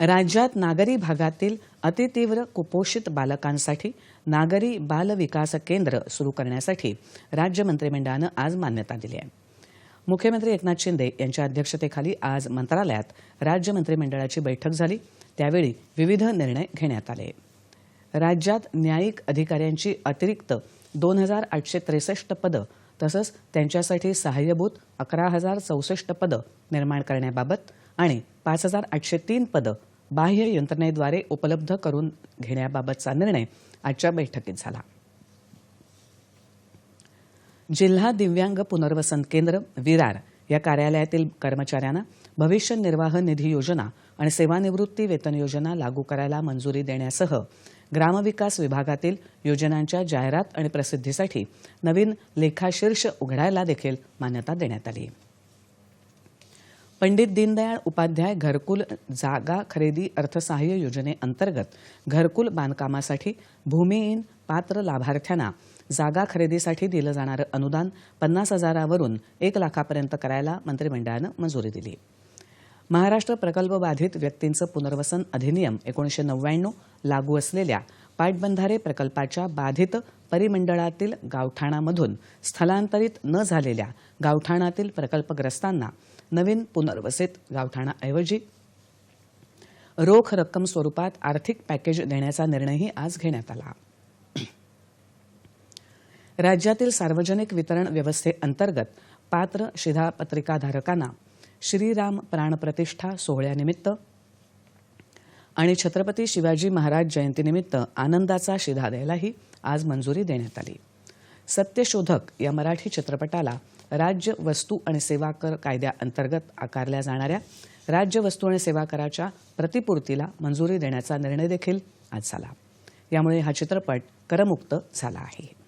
राज्यात नागरी भागातील अतितीव्र कुपोषित बालकांसाठी नागरी बाल विकास केंद्र सुरू करण्यासाठी राज्य मंत्रिमंडळानं आज मान्यता दिली आहे. मुख्यमंत्री एकनाथ शिंदे यांच्या अध्यक्षतेखाली आज मंत्रालयात राज्य मंत्रिमंडळाची बैठक झाली. त्यावेळी विविध निर्णय घेण्यात आले. राज्यात न्यायिक अधिकाऱ्यांची अतिरिक्त दोन हजार आठशे त्रेसष्ट पदं तसंच त्यांच्यासाठी सहाय्यभूत अकरा हजार चौसष्ट पदं निर्माण करण्याबाबत आणि पाच हजार आठशे तीन पदं बाह्य यंत्रणेद्वारे उपलब्ध करून घेण्याबाबतचा निर्णय आजच्या बैठकीत झाला. जिल्हा दिव्यांग पुनर्वसन केंद्र विरार या कार्यालयातील कर्मचाऱ्यांना भविष्य निर्वाह निधी योजना आणि सेवानिवृत्ती वेतन योजना लागू करायला मंजुरी देण्यासह ग्रामविकास विभागातील योजनांच्या जाहिरात आणि प्रसिद्धीसाठी नवीन लेखाशीर्ष उघडायला देखील मान्यता देण्यात आली. पंडित दीनदयाळ उपाध्याय घरकुल जागा खरेदी अर्थसहाय्य योजनेअंतर्गत घरकुल बांधकामासाठी भूमिहीन पात्र लाभार्थ्यांना जागा खरेदीसाठी दिलं जाणारं अनुदान पन्नास हजारावरून एक लाखापर्यंत करायला मंत्रिमंडळानं मंजुरी दिली. महाराष्ट्र प्रकल्प बाधित व्यक्तींचं पुनर्वसन अधिनियम एकोणीशे नव्याण्णव लागू असलेल्या पाटबंधारे प्रकल्पाच्या बाधित परिमंडळातील गावठाणामधून स्थलांतरित न झालेल्या गावठाणातील प्रकल्पग्रस्तांना नवीन पुनर्वसित गावठाणाऐवजी रोख रक्कम स्वरूपात आर्थिक पॅकेज देण्याचा निर्णयही आज घेण्यात आला. राज्यातील सार्वजनिक वितरण व्यवस्थेअंतर्गत पात्र शिधापत्रिकाधारकांना श्रीराम प्राणप्रतिष्ठा सोहळ्यानिमित्त आणि छत्रपती शिवाजी महाराज जयंतीनिमित्त आनंदाचा शिधा द्यायलाही आज मंजुरी देण्यात आली. सत्यशोधक या मराठी चित्रपटाला राज्य वस्तू आणि सेवा कर कायद्याअंतर्गत आकारल्या जाणाऱ्या राज्य वस्तू आणि सेवा कराच्या प्रतिपूर्तीला मंजुरी देण्याचा निर्णय देखील आज झाला. यामुळे हा चित्रपट करमुक्त झाला आहे.